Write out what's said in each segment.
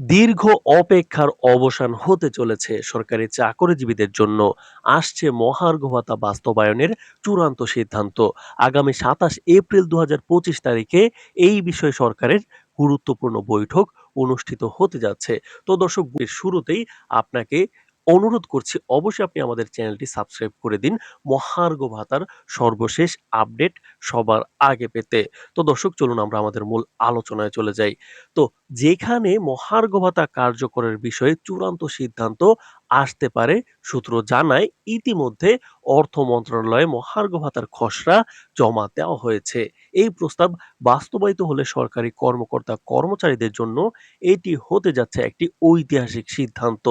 দীর্ঘ অপেক্ষার অবসান হতে চলেছে। সরকারি চাকরিজীবীদের জন্য আসছে মহার্ঘ ভাতা বাস্তবায়নের চূড়ান্ত সিদ্ধান্ত। আগামী সাতাশ এপ্রিল দু হাজার পঁচিশ তারিখে এই বিষয়ে সরকারের গুরুত্বপূর্ণ বৈঠক অনুষ্ঠিত হতে যাচ্ছে। তো দর্শক, শুরুতেই আপনাকে অনুরোধ করছি, অবশ্যই আপনি আমাদের চ্যানেলটি সাবস্ক্রাইব করে দিন। মহার্ঘ ভাতার সর্বশেষ আপডেট সবার আগে পেতে। তো দর্শক, চলুন আমরা আমাদের মূল আলোচনায় চলে যাই। তো যেখানে মহার্ঘ ভাতা কার্যকরের বিষয়ে চূড়ান্ত সিদ্ধান্ত আসতে পারে। সূত্র জানায়, ইতিমধ্যে অর্থ মন্ত্রণালয়ে মহার্ঘ ভাতার খসড়া জমা দেওয়া হয়েছে। এই প্রস্তাব বাস্তবায়িত হলে সরকারি কর্মকর্তা কর্মচারীদের জন্য এটি হতে যাচ্ছে একটি ঐতিহাসিক সিদ্ধান্ত।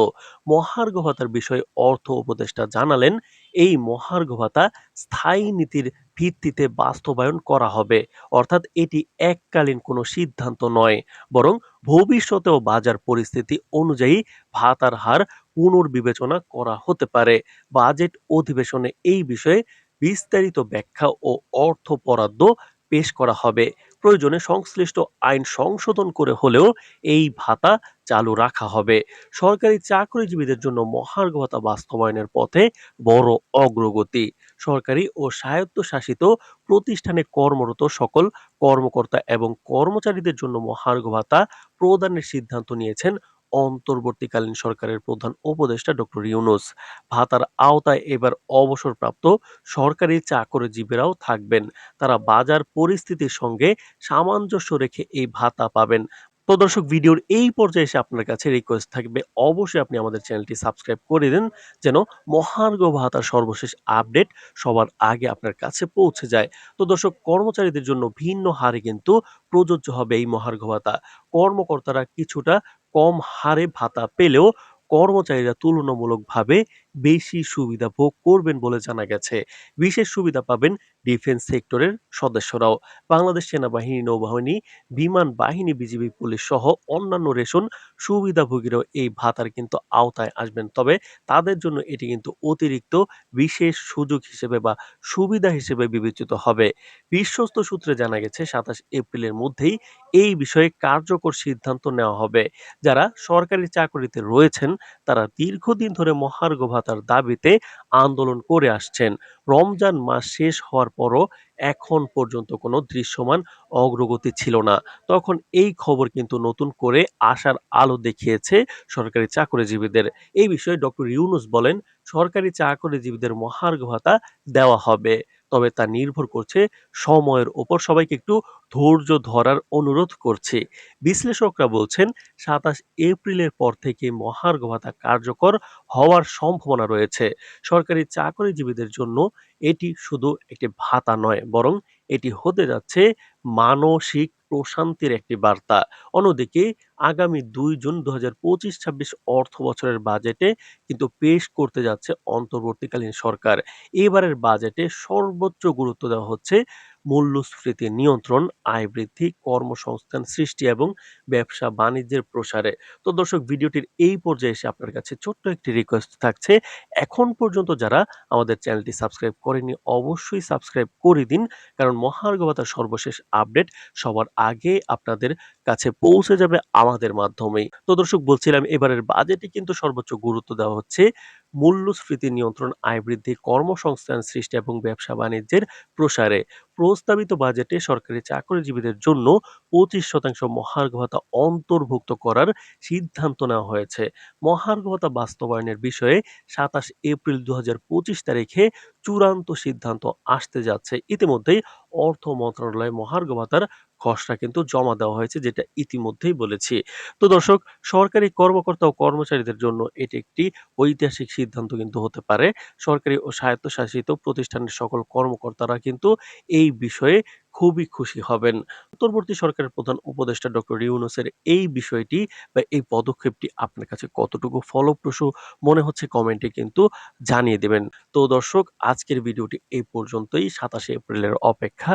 মহার্ঘ ভাতার বিষয়ে অর্থ উপদেষ্টা জানালেন, এই মহার্ঘ ভাতা স্থায়ী নীতির ভিত্তিতে বাস্তবায়ন করা হবে। অর্থাৎ এটি এককালীন কোনো সিদ্ধান্ত নয়, বরং ভবিষ্যতেও বাজার পরিস্থিতি অনুযায়ী ভাতার হার পুনর্বিবেচনা করা হতে পারে। বাজেট অধিবেশনে এই বিষয়ে বিস্তারিত ব্যাখ্যা ও অর্থ বরাদ্দ পেশ করা হবে। প্রয়োজনে সংশ্লিষ্ট আইন সংশোধন করে হলেও এই ভাতা চালু রাখা হবে। সরকারি চাকরিজীবীদের জন্য মহার্ঘ ভাতা বাস্তবায়নের পথে বড় অগ্রগতি। সরকারি ও স্বায়ত্তশাসিত প্রতিষ্ঠানে কর্মরত সকল কর্মকর্তা এবং কর্মচারীদের জন্য মহার্ঘ ভাতা প্রদানের সিদ্ধান্ত নিয়েছেন অন্তর্বর্তীকালীন সরকারের প্রধান উপদেষ্টা ডক্টর ইউনুস। ভাতার আওতায় এবার অবসরপ্রাপ্ত সরকারি চাকরিজীবীরাও থাকবেন। তারা বাজার পরিস্থিতির সঙ্গে সামঞ্জস্য রেখে এই ভাতা পাবেন। তো দর্শক, ভিডিওর এই পর্যায়ে এসে আপনার কাছে রিকোয়েস্ট থাকবে, অবশ্যই আপনি আমাদের চ্যানেলটি সাবস্ক্রাইব করে দিন, যেন মহার্ঘ ভাতার সর্বশেষ আপডেট সবার আগে আপনার কাছে পৌঁছে যায়। তো দর্শক, কর্মচারীদের জন্য ভিন্ন হারে কিন্তু প্রযোজ্য হবে এই মহার্ঘ ভাতা। কর্মকর্তারা কিছুটা কম হারে ভাতা পেলেও কর্মচারীরা তুলনামূলকভাবে বেশি সুবিধা ভোগ করবেন বলে জানা গেছে। বিশেষ সুবিধা পাবেন ডিফেন্স সেক্টরের সদস্যরাও। বাংলাদেশ সেনাবাহিনী, নৌবাহিনী, বিমান বাহিনী, বিজিবি, পুলিশ সহ অন্যান্য রেশন সুবিধাভোগীরাও এই ভাতার কিন্তু আওতায় আসবেন। তবে তাদের জন্য এটি কিন্তু অতিরিক্ত বিশেষ সুযোগ হিসেবে বা সুবিধা হিসেবে বিবেচিত হবে। বিশ্বস্ত সূত্রে জানা গেছে, সাতাশ এপ্রিলের মধ্যেই এই বিষয়ে কার্যকর সিদ্ধান্ত নেওয়া হবে। যারা সরকারি চাকরিতে রয়েছেন, তারা দীর্ঘদিন ধরে মহার্ঘ ভাতার দাবিতে আন্দোলন করে আসছেন। রমজান মাস শেষ হওয়ার পরও এখন পর্যন্ত কোনো দৃশ্যমান অগ্রগতি ছিল না। তখন এই খবর কিন্তু নতুন করে আসার আলো দেখিয়েছে সরকারি চাকরিজীবীদের। এই বিষয়ে ডক্টর ইউনুস বলেন, সরকারি চাকরিজীবীদের মহার্ঘ ভাতা দেওয়া হবে। তবে তা নির্ভর করছে সময়ের ওপর। সবাইকে একটু ধৈর্য ধরার অনুরোধ করছে। বিশ্লেষকরা বলছেন, সাতাশ এপ্রিলের পর থেকে মহার্ঘ ভাতা কার্যকর হওয়ার সম্ভাবনা রয়েছে। সরকারি চাকরিজীবীদের জন্য এটি শুধু একটি ভাতা নয়, বরং এটি হতে যাচ্ছে মানসিক প্রশান্তির একটি বার্তা। অন্যদিকে, আগামী দুই জুন দু হাজার পঁচিশ ছাব্বিশ অর্থ বছরের বাজেটে কিন্তু পেশ করতে যাচ্ছে অন্তর্বর্তীকালীন সরকার। এবারের বাজেটে সর্বোচ্চ গুরুত্ব দেওয়া হচ্ছে মূল্যস্ফীতি নিয়ন্ত্রণ, আয় বৃদ্ধি, কর্মসংস্থান সৃষ্টি এবং ব্যবসা বাণিজ্যের প্রসারে। তো দর্শক, ভিডিওটির এই পর্যায়ে এসে আপনার কাছে ছোট্ট একটি রিকোয়েস্ট থাকছে। এখন পর্যন্ত যারা আমাদের চ্যানেলটি সাবস্ক্রাইব করেনি অবশ্যই সাবস্ক্রাইব করে দিন, কারণ মহার্ঘ ভাতার সর্বশেষ আপডেট সবার আগে আপনাদের কাছে পৌঁছে যাবে আমাদের মাধ্যমেই। তো দর্শক, বলছিলাম এবারের বাজেটে কিন্তু সর্বোচ্চ গুরুত্ব দেওয়া হচ্ছে মূল্যস্ফীতি নিয়ন্ত্রণ, আয় বৃদ্ধি, কর্মসংস্থান সৃষ্টি এবং ব্যবসা বাণিজ্যের প্রসারে প্রস্তাবিত বাজেটে সরকারি চাকরিজীবীদের জন্য পঁচিশ শতাংশ মহার্ঘ ভাতা অন্তর্ভুক্ত করার সিদ্ধান্ত নেওয়া হয়েছে। মহার্ঘ ভাতা বাস্তবায়নের বিষয়ে সাতাশ এপ্রিল দু হাজার পঁচিশ তারিখে চূড়ান্ত সিদ্ধান্ত আসতে যাচ্ছে। ইতিমধ্যেই অর্থ মন্ত্রণালয় মহার্ঘ ভাতার খসড়া কিন্তু জমা দেওয়া হয়েছে, যেটা ইতিমধ্যেই বলেছি। তো দর্শক, সরকারি কর্মকর্তা ও কর্মচারীদের জন্য এটি একটি ঐতিহাসিক সিদ্ধান্ত কিন্তু হতে পারে। সরকারি ও স্বায়ত্তশাসিত প্রতিষ্ঠানের সকল কর্মকর্তারা কিন্তু এই বিষয়ে খুবই খুশি হবেন। অন্তর্বর্তী সরকারের প্রধান উপদেষ্টা ডক্টর ইউনুসের এই বিষয়টি বা এই পদক্ষেপটি আপনার কাছে কতটুকু ফলপ্রসূ মনে হচ্ছে কমেন্টে কিন্তু জানিয়ে দেবেন। তো দর্শক, আজকের ভিডিওটি এই পর্যন্তই। সাতাশে এপ্রিলের অপেক্ষা।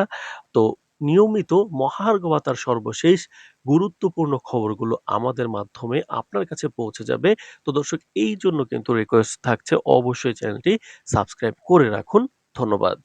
তো নিয়মিত মহার্ঘ ভাতার সর্বশেষ গুরুত্বপূর্ণ খবরগুলো আমাদের মাধ্যমে আপনার কাছে পৌঁছে যাবে। তো দর্শক, এই জন্য কিন্তু রিকোয়েস্ট থাকছে। অবশ্যই চ্যানেলটি সাবস্ক্রাইব করে রাখুন। ধন্যবাদ।